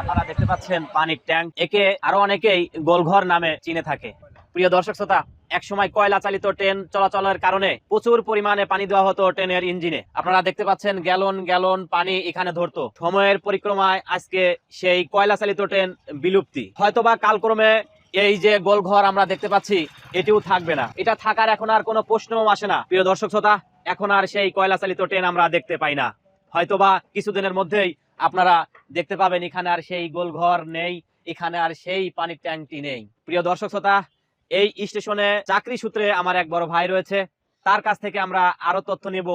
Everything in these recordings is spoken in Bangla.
আপনারা দেখতে পাচ্ছেন পানির ট্যাঙ্ক। একে আরও অনেকেই গোলঘর নামে চিনে থাকে। প্রিয় দর্শক, শ্রোতা এক সময় কয়লা চালিত ট্রেন চলাচলের কারণে প্রচুর পরিমাণে পানি দেওয়া হতো ট্রেনের ইঞ্জিনে। আপনারা দেখতে পাচ্ছেন গ্যালন গ্যালন পানি এখানে ধরতো। সময়ের পরিক্রমায় আজকে সেই কয়লা চালিত ট্রেন বিলুপ্তি। হয়তোবা কালক্রমে এই যে গোলঘর আমরা দেখতে পাচ্ছি, এটিও থাকবে না। এটা থাকার এখন আর কোনো প্রশ্নও আসে না। প্রিয় দর্শক শ্রোতা, এখন আর সেই কয়লা চালিত ট্রেন আমরা দেখতে পাই না। হয়তোবা কিছুদিনের মধ্যেই আপনারা দেখতে পাবেন এখানে আর সেই গোলঘর নেই, এখানে আর সেই পানির ট্যাঙ্কটি নেই। প্রিয় দর্শক শ্রোতা এই স্টেশনে চাকরি সূত্রে আমার এক বড় ভাই রয়েছে। তার কাছ থেকে আমরা আরও তথ্য নেব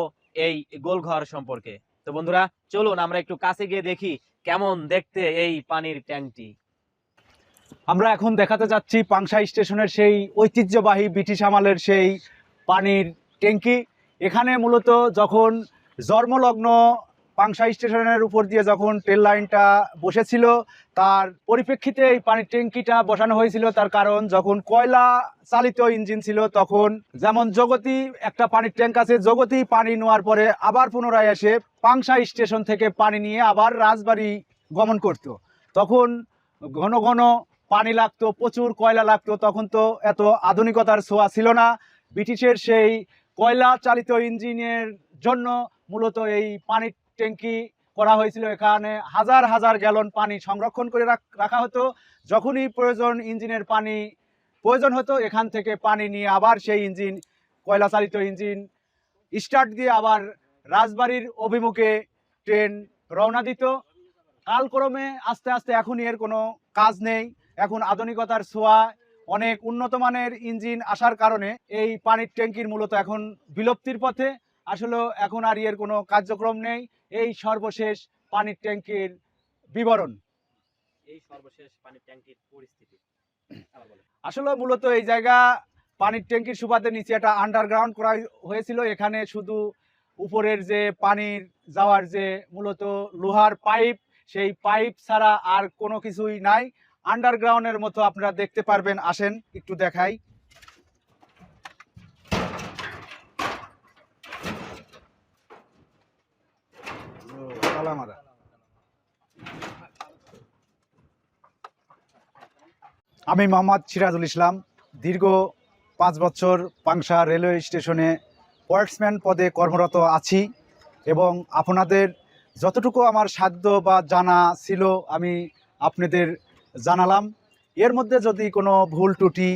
এই গোলঘর সম্পর্কে। তো বন্ধুরা, চলুন আমরা একটু কাছে গিয়ে দেখি কেমন দেখতে এই পানির ট্যাঙ্কটি। আমরা এখন দেখাতে যাচ্ছি পাংশা স্টেশনের সেই ঐতিহ্যবাহী ব্রিটিশ আমলের সেই পানির ট্যাঙ্কি। এখানে মূলত যখন জন্মলগ্ন পাংশা স্টেশনের উপর দিয়ে যখন ট্রেন লাইনটা বসেছিল, তার পরিপ্রেক্ষিতে এই পানির ট্যাঙ্কিটা বসানো হয়েছিল। তার কারণ, যখন কয়লা চালিত ইঞ্জিন ছিল, তখন যেমন জগতি, একটা পানির ট্যাঙ্ক আছে, জগতি পানি নেওয়ার পরে আবার পুনরায় এসে পাংশা স্টেশন থেকে পানি নিয়ে আবার রাজবাড়ি গমন করত। তখন ঘন ঘন পানি লাগতো, প্রচুর কয়লা লাগতো। তখন তো এত আধুনিকতার ছোঁয়া ছিল না। ব্রিটিশের সেই কয়লা চালিত ইঞ্জিনের জন্য মূলত এই পানির ট্যাঙ্কি করা হয়েছিল এখানে। হাজার হাজার গ্যালন পানি সংরক্ষণ করে রাখ- হতো। যখনই প্রয়োজন ইঞ্জিনের পানি, প্রয়োজন হতো, এখান থেকে পানি নিয়ে আবার সেই ইঞ্জিন কয়লা চালিত ইঞ্জিন স্টার্ট দিয়ে আবার রাজবাড়ির অভিমুখে ট্রেন রওনা দিত। কালক্রমে আস্তে আস্তে এখন এর কোনো কাজ নেই। এখন আধুনিকতার ছোঁয়া, অনেক উন্নত মানের ইঞ্জিন আসার কারণে এই পানির ট্যাঙ্কির মূলত এখন বিলুপ্তির পথে। আসলে এখন আর এর কোনো কার্যক্রম নেই। এই সর্বশেষ পানির ট্যাঙ্কির বিবরণ। এই সর্বশেষ পানির ট্যাঙ্কির পরিস্থিতি আসলে মূলত এই জায়গা পানির ট্যাঙ্কির সুবাদে নিচে একটা আন্ডারগ্রাউন্ড করা হয়েছিল। এখানে শুধু উপরের যে পানির যাওয়ার যে মূলত লোহার পাইপ সেই পাইপ ছাড়া আর কোনো কিছুই নাই। আন্ডারগ্রাউন্ডের মতো আপনারা দেখতে পারবেন। আসেন একটু দেখাই। আমি মোহাম্মদ সিরাজুল ইসলাম, দীর্ঘ পাঁচ বছর পাংশা রেলওয়ে স্টেশনে ওয়ার্কসম্যান পদে কর্মরত আছি এবং আপনাদের যতটুকু আমার সাধ্য বা জানা ছিল আমি আপনাদের জানালাম। এর মধ্যে যদি কোনো ভুল ত্রুটি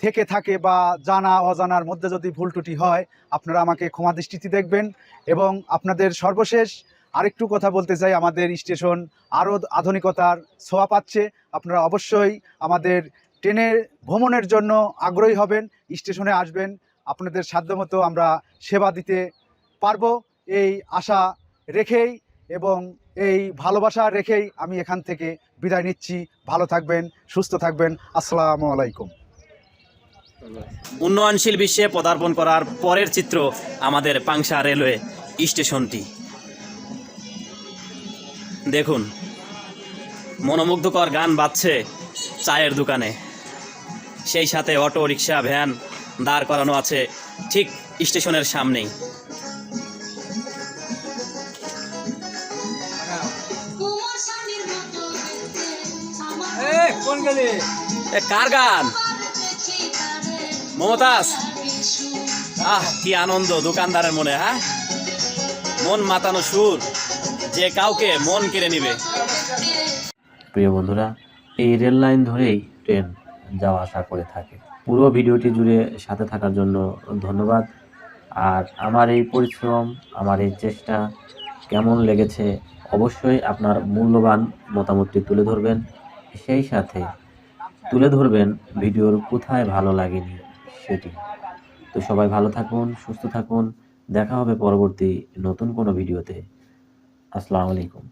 থেকে থাকে বা জানা অজানার মধ্যে যদি ভুল ত্রুটি হয়, আপনারা আমাকে ক্ষমা দৃষ্টিতে দেখবেন এবং আপনাদের সর্বশেষ আরেকটু কথা বলতে চাই, আমাদের স্টেশন আরও আধুনিকতার ছোঁয়া পাচ্ছে। আপনারা অবশ্যই আমাদের ট্রেনে ভ্রমণের জন্য আগ্রহী হবেন, স্টেশনে আসবেন, আপনাদের সাধ্যমতো আমরা সেবা দিতে পারব। এই আশা রেখেই এবং এই ভালোবাসা রেখেই আমি এখান থেকে বিদায় নিচ্ছি। ভালো থাকবেন, সুস্থ থাকবেন। আসসালামু আলাইকুম। উন্নয়নশীল বিশ্বে পদার্পণ করার পরের চিত্র আমাদের পাংশা রেলওয়ে স্টেশনটি। দেখুন মনোমুগ্ধকর গান বাজছে চায়ের দোকানে। সেই সাথে অটো রিক্সা ভ্যান দাঁড় করানো আছে ঠিক স্টেশনের সামনেই। কার গান? মমতাজ? আহ কি আনন্দ দোকানদারের মনে হ্যাঁ? মন মাতানো সুর। যে কাউকে মন কেড়ে নিবে। প্রিয় বন্ধুরা, এই রেল লাইন ধরেই ট্রেন যাওয়া আসা করে থাকে। পুরো ভিডিওটি জুড়ে সাথে থাকার জন্য ধন্যবাদ। আর আমার এই পরিশ্রম, আমার এই চেষ্টা কেমন লেগেছে অবশ্যই আপনার মূল্যবান মতামতটি তুলে ধরবেন। সেই সাথে তুলে ধরবেন ভিডিওর কোথায় ভালো লাগেনি সেটি। তো সবাই ভালো থাকুন, সুস্থ থাকুন। দেখা হবে পরবর্তী নতুন কোনো ভিডিওতে। আসসালামু আলাইকুম।